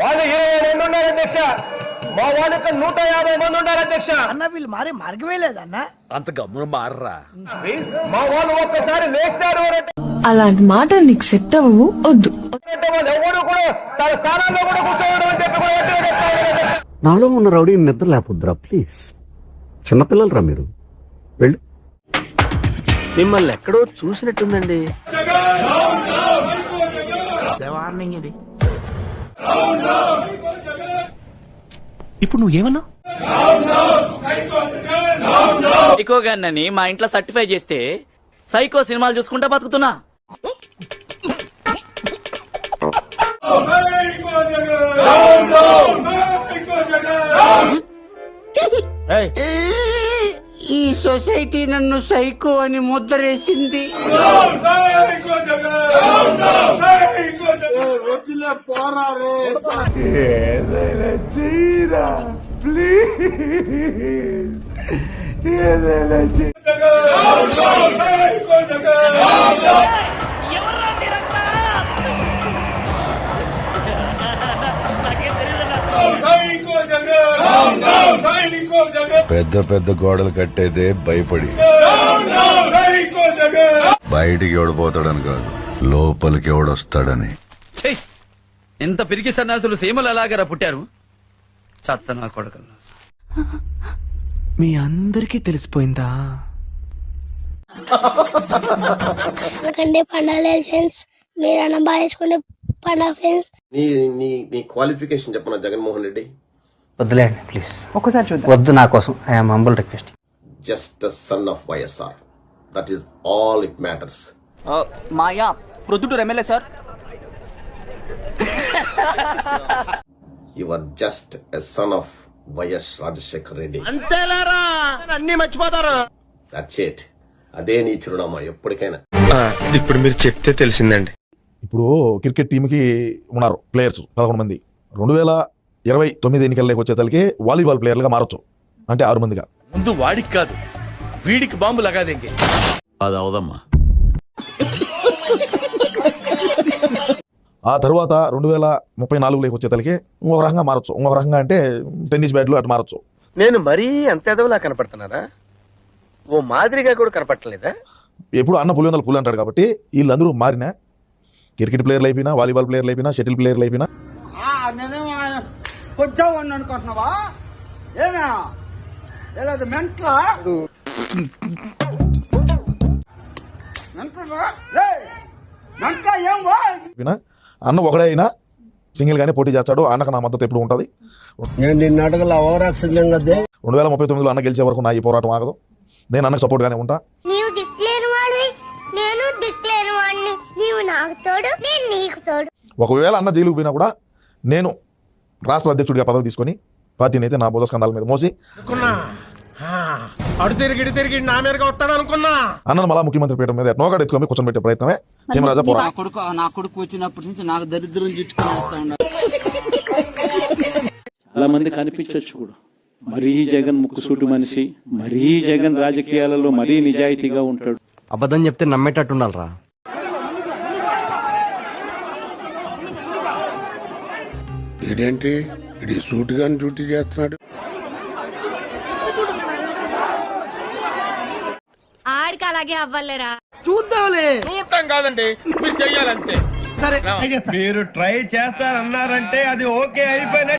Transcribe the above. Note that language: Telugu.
వాళ్ళు ఇరవై మంది ఉన్నారు అధ్యక్ష. మా వాళ్ళు ఇక్కడ నూట యాభై మంది ఉన్నారు అధ్యక్ష. అన్న వీళ్ళు మారే మార్గమే లేదన్న. అంత గమ్మున మారరా. మా వాళ్ళు ఒక్కసారి లేచినారు అని అంటే అలాంటి మాట నీకు సెట్ అవ్వవు వద్దు. వాళ్ళు ఎవరు కూడా తన స్థానాల్లో కూడా కూర్చోవడం అని చెప్పి కూడా గట్టిగా చెప్తా ఉన్నారు అధ్యక్ష. నాలో ఉన్న రౌడీ నిద్ర లేకపోద్దురా ప్లీజ్. చిన్నపిల్లలరా మీరు? వెళ్ళు. మిమ్మల్ని ఎక్కడో చూసినట్టుందండి. వార్నింగ్ ఇది. ఇప్పుడు నువ్వేమన్నా మా ఇంట్లో సర్టిఫై చేస్తే సైకో సినిమాలు చూసుకుంటా బతుకుతున్నా. ఈ సొసైటీ నన్ను సైకో అని ముద్రేసింది పెద్ద పెద్ద గోడలు కట్టేదే భయపడి బయటికి ఎవడిపోతాడని కాదు లోపలికి ఎవడొస్తాడని ఇంత పిరికి సన్నాసులు సీమలు ఎలాగరా పుట్టారు? చత్త నా కొడుకల్లా మీ అందరికీ తెలిసిపోయిందా? ఎందుకంటే పండగ ఫ్రెండ్స్. మీరు అన్న బాగా వేసుకుంటే పండగ ఫ్రెండ్స్. నీ నీ నీ క్వాలిఫికేషన్ చెప్పనా జగన్మోహన్ రెడ్డి? వద్దులేండి ప్లీజ్ ఒకసారి చూద్దాం. వద్దు నా కోసం. I'm humble request just son of YSR that is all it matters Maya Proddatur MLA sir you are just a son of YS Rajasekhar Reddy అన్ని మర్చిపోతారు. దట్స్ ఇట్ అదే నీ చిరునామా ఎప్పటికైనా. ఇప్పుడు మీరు చెప్తే తెలిసిందండి. ఇప్పుడు క్రికెట్ టీంకి ఉన్నారు ప్లేయర్స్ పదకొండు మంది. రెండు వేల ఇరవై తొమ్మిది ఎన్నికల్లోకి వచ్చేతలకి వాలీబాల్ ప్లేయర్లుగా మారచ్చు. అంటే ఆరు మందిగా. ముందు వాడికి కాదు వీడికి బాంబు లగాదేంగే. అది అవదమ్మా. ఆ తర్వాత రెండు వేల ముప్పై నాలుగులోకి వచ్చేతలకి ఇంకొక రకంగా మారచ్చు. ఇంకొక రకంగా అంటే టెన్నిస్ బ్యాట్లు అటు మారచ్చు. నేను మరీ అంత ఎదవలా కనపడుతున్నారా ఓ మాదిరిగా కూడా కనపడలేదా ఎప్పుడు అన్న పులివెందల పులి అంటాడు కాబట్టి వీళ్ళందరూ మారినా క్రికెట్ ప్లేయర్లు అయిపోయినా వాలీబాల్ ప్లేయర్లు అయిపోయినా షటిల్ ప్లేయర్లు అయిపోయినా. కొంచెం అనుకుంటున్నావా? ఏనా లేదు మెంట్లా? మెంట్లా? ఏం వా అయిపోయినా అన్న ఒకడే అయినా సింగిల్ గానే పోటీ చేస్తాడు. అన్నకు నా మద్దతు ఎప్పుడు ఉంటుంది? నేను నిన్న అడగల ఓవరాక్షన్ కదే రెండు వేల ముప్పై తొమ్మిదిలో అన్న గెలిచే వరకు నా ఈ పోరాటం ఆగదు. నేను అన్నకు సపోర్ట్గానే ఉంటా. ఒకవేళ అన్న జైలుకు పోయినా కూడా నేను రాష్ట్ర అధ్యక్షుడిగా పదవి తీసుకొని పార్టీని అయితే నా బుధస్కంధాల మీద మోసి అడు తిరిగి ఇటు తిరిగి నా మీదగా వస్తాడు అనుకున్నా. అన్నను మళ్ళా ముఖ్యమంత్రి పీఠం మీద నోకాడు ఎత్తుకొని కూర్చొని పెట్టే ప్రయత్నమే. సీమరాజా పోరాటం కొడుకు నా కొడుకు వచ్చినప్పటి నుంచి నాకు దరిద్రం చుట్టుకుని చాలా మంది కనిపించవచ్చు కూడా. మరీ జగన్ ముక్కుసూటి మనిషి మరీ జగన్ రాజకీయాలలో మరీ నిజాయితీగా ఉంటాడు. అబద్ధం చెప్తే నమ్మేటట్టు ఉండాలరా. ఇదేంటి? ఇది సూటిగా డ్యూటీ చేస్తున్నాడు. ఆడికి అలాగే అవ్వలేరా? చూద్దాంలే. చూడటం కాదండి మీరు చెయ్యాలంతే. సరే. మీరు ట్రై చేస్తారన్నారంటే అది ఓకే అయిపోయిన